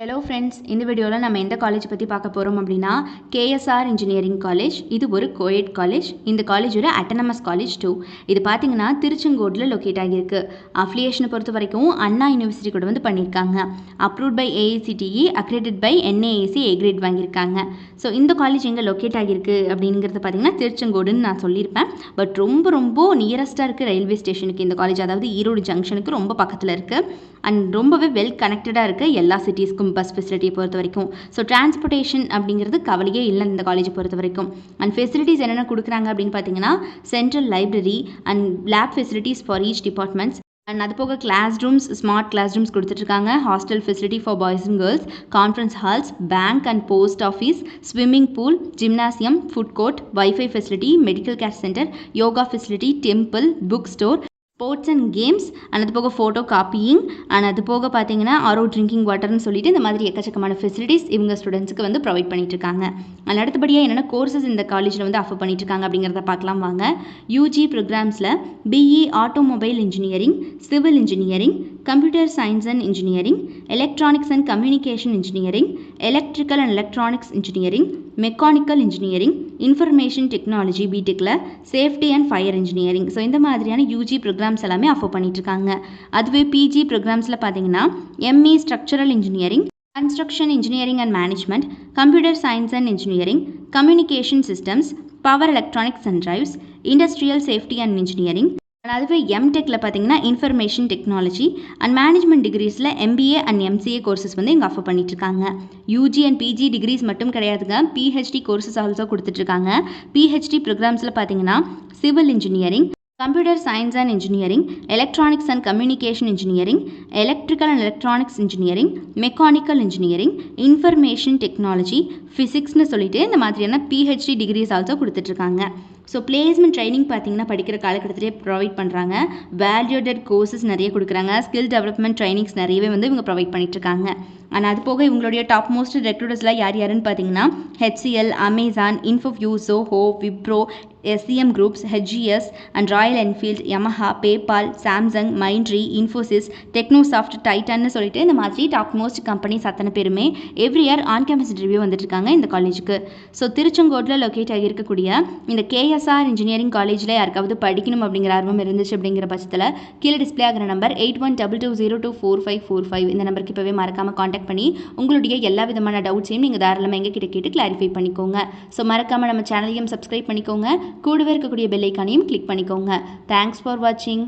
Hello friends இந்த வீடியோவில் நம்ம எந்த காலேஜ் பற்றி பார்க்க போகிறோம் அப்படின்னா கேஎஸ்ஆர் இன்ஜினியரிங் காலேஜ் இது ஒரு கோயட் காலேஜ் இந்த காலேஜ் ஒரு அட்டனமஸ் காலேஜ் டூ இது பார்த்தீங்கன்னா திருச்செங்கோட்டில் லொக்கேட் ஆகியிருக்கு. அஃபிலியேஷனை பொறுத்த வரைக்கும் அண்ணா யூனிவர்சிட்டி கூட வந்து பண்ணியிருக்காங்க. Approved by AICTE accredited by NAAC A grade வாங்கியிருக்காங்க. ஸோ இந்த காலேஜ் எங்கே லொக்கேட் ஆகியிருக்கு அப்படிங்கிறது பார்த்தீங்கன்னா திருச்செங்கோடுன்னு நான் சொல்லியிருப்பேன். பட் ரொம்ப ரொம்ப நியரஸ்ட்டாக இருக்குது ரயில்வே ஸ்டேஷனுக்கு இந்த காலேஜ் அதாவது ஈரோடு ஜங்ஷனுக்கு ரொம்ப பக்கத்தில் இருக்குது அண்ட் ரொம்பவே வெல் கனெக்டடாக இருக்குது எல்லா சிட்டிஸ்க்கும் பஸ் ஃபெசிலிட்டியை பொறுத்த வரைக்கும். ஸோ டிரான்ஸ்போர்ட்டேஷன் அப்படிங்கிறது கவலையே இல்லை இந்த காலேஜை பொறுத்த வரைக்கும். அண்ட் ஃபெசிலிட்டிஸ் என்னென்ன கொடுக்குறாங்க அப்படின்னு பார்த்தீங்கன்னா central library and lab facilities for each departments and அது போக class rooms smart class rooms கொடுத்துட்ருக்காங்க. Hostel facility for boys and girls conference halls bank and post office swimming pool gymnasium food court wifi facility medical care centre yoga facility temple book store sports and games and அது போக photo copying and அது போக பார்த்தீங்கன்னா ஆரோ drinking வாட்டர்னு சொல்லிட்டு இந்த மாதிரி எக்கச்சக்கமான facilities இவங்க ஸ்டூடெண்ட்ஸுக்கு வந்து ப்ரொவைட் பண்ணிட்டு இருக்காங்க. அண்ட் அடுத்தபடியாக என்னென்ன கோர்சஸ் இந்த காலேஜில் வந்து ஆஃபர் பண்ணிட்டு இருக்காங்க அப்படிங்கிறத பார்க்கலாம் வாங்க. UG ப்ரோக்ராம்ஸில் BE automobile engineering civil engineering computer science and engineering electronics and communication engineering electrical and electronics engineering mechanical engineering information technology பிடெக்கில் safety and fire engineering so இந்த மாதிரியான யூஜி ப்ரோக்ராம்ஸ் எல்லாமே ஆஃபர் பண்ணிட்டுருக்காங்க. அதுவே பிஜி ப்ரோக்ராம்ஸில் பார்த்தீங்கன்னா ME structural engineering construction engineering and management computer science and engineering communication systems power electronics and drives industrial safety and engineering அதுவே எம்டெக்கில் பார்த்தீங்கன்னா இன்ஃபர்மேஷன் டெக்னாலஜி அண்ட் மேனேஜ்மெண்ட் டிகிரிஸில் எம்பிஏ அண்ட் எம்சிஏ கோர்சஸ் வந்து இங்கே ஆஃபர் பண்ணிட்டுருக்காங்க. UG and PG degrees மட்டும் கிடையாதுங்க. PhD courses also கொடுத்துட்ருக்காங்க பிஹெச்டி ப்ரோக்ராம்ஸில் பார்த்தீங்கன்னா civil engineering computer science and engineering electronics and communication engineering electrical and electronics engineering mechanical engineering information technology ஃபிசிக்ஸ்னு சொல்லிட்டு இந்த மாதிரியான பிஹெச்டி டிகிரிஸ் ஆல்சோ கொடுத்துட்ருக்காங்க ஸோ பிளேஸ்மெண்ட் ட்ரைனிங் பார்த்தீங்கன்னா படிக்கிற காலகட்டத்திலே ப்ரொவைட் பண்ணுறாங்க வேல்யூடட் கோர்சஸ் நிறைய கொடுக்குறாங்க. ஸ்கில் டெவலப்மெண்ட் ட்ரைனிங்ஸ் நிறையவே வந்து இவங்க ப்ரொவைட் பண்ணிட்டுருக்காங்க. ஆனால் அது போக இவங்களுடைய டாப் மோஸ்ட் ரெக்ரூட்டர்ஸ்லாம் யார் யாருன்னு பார்த்தீங்கன்னா ஹெச்சிஎல் அமேசான் இன்ஃபோவியூ ஹோ Wipro SCM groups HGS and Royal Enfield Yamaha PayPal Samsung Mindtree Infosys Technosoft டைட்டன்னு சொல்லிட்டு இந்த மாதிரி டாப் மோஸ்ட் கம்பெனிஸ் அத்தனை பேருமே every year on campus review வந்துட்டு இருக்காங்க இந்த காலேஜுக்கு ஸோ திருச்செங்கோட்டில் லொக்கேட் ஆகியிருக்கக்கூடிய இந்த ஐஎஸ்ஆர் இன்ஜினியரிங் காலேஜில் யாருக்காவது படிக்கணும் அப்படிங்கிற ஆர்வம் இருந்துச்சு அப்படிங்கிற பட்சத்தில் கீழே டிஸ்பிளே ஆகிற number eight one double two zero two four five four five இந்த நம்பருக்கு இப்போவே மறக்காமல் காண்டாக்ட் பண்ணி உங்களுடைய எல்லா விதமான டவுட்ஸையும் நீங்கள் தாராளமாக எங்கே கிட்ட கேட்டு கிளாரிஃபை பண்ணிக்கோங்க. ஸோ மறக்காமல் நம்ம சேனலையும் சப்ஸ்கிரைப் பண்ணிக்கோங்க. கூடவே இருக்கக்கூடிய பெல்லைக்கானையும் கிளிக் பண்ணிக்கோங்க. தேங்க்ஸ் ஃபார் வாட்சிங்